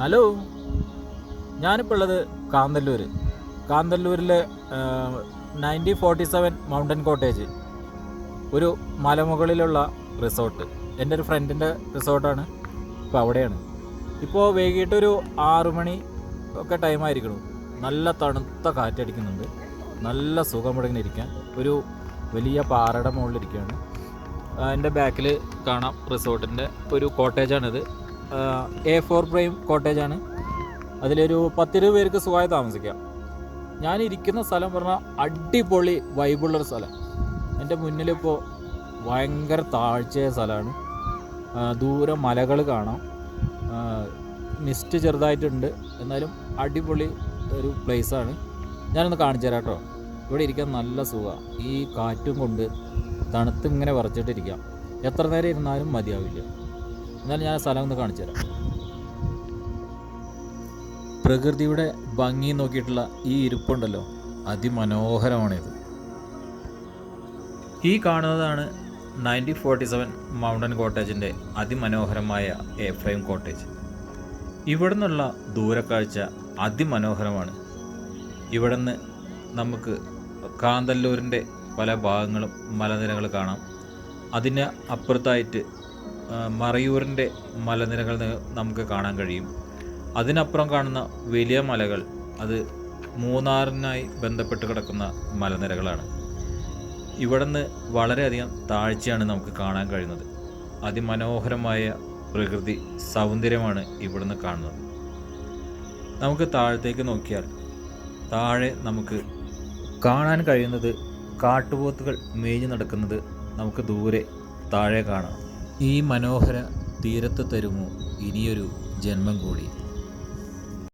Hello. ഞാനിപ്പോൾ ഉള്ളത് Kanthalloor കാന്തല്ലൂരിലെ nineteen forty seven mountain cottage ഒരു മലമുകളിലുള്ള റിസോർട്ട് എന്റെ ഒരു ഫ്രണ്ടിന്റെ റിസോർട്ടാണ് ഇപ്പോൾ അവിടെയാണ്. ഇപ്പോൾ വൈകിട്ടൊരു ആറു മണി ഒക്കെ ടൈമായിരിക്കണം നല്ല തണുത്ത കാറ്റടിക്കുന്നുണ്ട്. നല്ല സുഖം മുടങ്ങി ഇരിക്കാൻ. ഒരു വലിയ പാറയുടെ മുകളിലിരിക്കുകയാണ് എന്റെ ബാക്കിൽ കാണാം റിസോർട്ടിന്റെ ഒരു കോട്ടേജാണിത് എ ഫോർ പ്രൈം കോട്ടേജാണ് അതിലൊരു പത്തിരുപത് പേർക്ക് സുഖമായി താമസിക്കാം. ഞാൻ ഇരിക്കുന്ന സ്ഥലം പറഞ്ഞാൽ അടിപൊളി വൈബുള്ളൊരു സ്ഥലം. എന്റെ മുന്നിലിപ്പോൾ ഭയങ്കര താഴ്ചയായ സ്ഥലമാണ്. ദൂരെ മലകൾ കാണാം. മിസ്റ്റ് ചെറുതായിട്ടുണ്ട്. എന്നാലും അടിപൊളി ഒരു പ്ലേസാണ് ഞാനൊന്ന് കാണിച്ചു തരാം കേട്ടോ. ഇവിടെ ഇരിക്കാൻ നല്ല സുഖമാണ് ഈ കാറ്റും കൊണ്ട് തണുത്ത് ഇങ്ങനെ വറച്ചിട്ടിരിക്കാം എത്ര നേരം ഇരുന്നാലും മതിയാവില്ല. എന്നാലും ഞാൻ സ്ഥലം ഒന്ന് കാണിച്ചു തരാം. പ്രകൃതിയുടെ ഭംഗി നോക്കിയിട്ടുള്ള ഈ ഇരിപ്പുണ്ടല്ലോ അതിമനോഹരമാണിത്. ഈ കാണുന്നതാണ് നയന്റീൻ ഫോർട്ടി സെവൻ മൗണ്ടൻ കോട്ടേജിന്റെ അതിമനോഹരമായ എ ഫ്രെയിം കോട്ടേജ്. ഇവിടെ നിന്നുള്ള ദൂരക്കാഴ്ച അതിമനോഹരമാണ്. ഇവിടെ നിന്ന് നമുക്ക് കാന്തല്ലൂരിന്റെ പല ഭാഗങ്ങളും മലനിരകൾ കാണാം. അതിന് അപ്പുറത്തായിട്ട് മറയൂരിന്റെ മലനിരകൾ നമുക്ക് കാണാൻ കഴിയും. അതിനപ്പുറം കാണുന്ന വലിയ മലകൾ അത് മൂന്നാറിനായി ബന്ധപ്പെട്ട് കിടക്കുന്ന മലനിരകളാണ്. ഇവിടെ നിന്ന് വളരെയധികം താഴ്ചയാണ് നമുക്ക് കാണാൻ കഴിയുന്നത്. അതിമനോഹരമായ പ്രകൃതി സൗന്ദര്യമാണ് ഇവിടുന്ന് കാണുന്നത്. നമുക്ക് താഴത്തേക്ക് നോക്കിയാൽ താഴെ നമുക്ക് കാണാൻ കഴിയുന്നത് കാട്ടുപോത്തുകൾ മേഞ്ഞു നടക്കുന്നത് നമുക്ക് ദൂരെ താഴെ കാണാം. ഈ മനോഹര തീരത്ത് തരുമോ? ഇനിയൊരു ജന്മം കൂടി.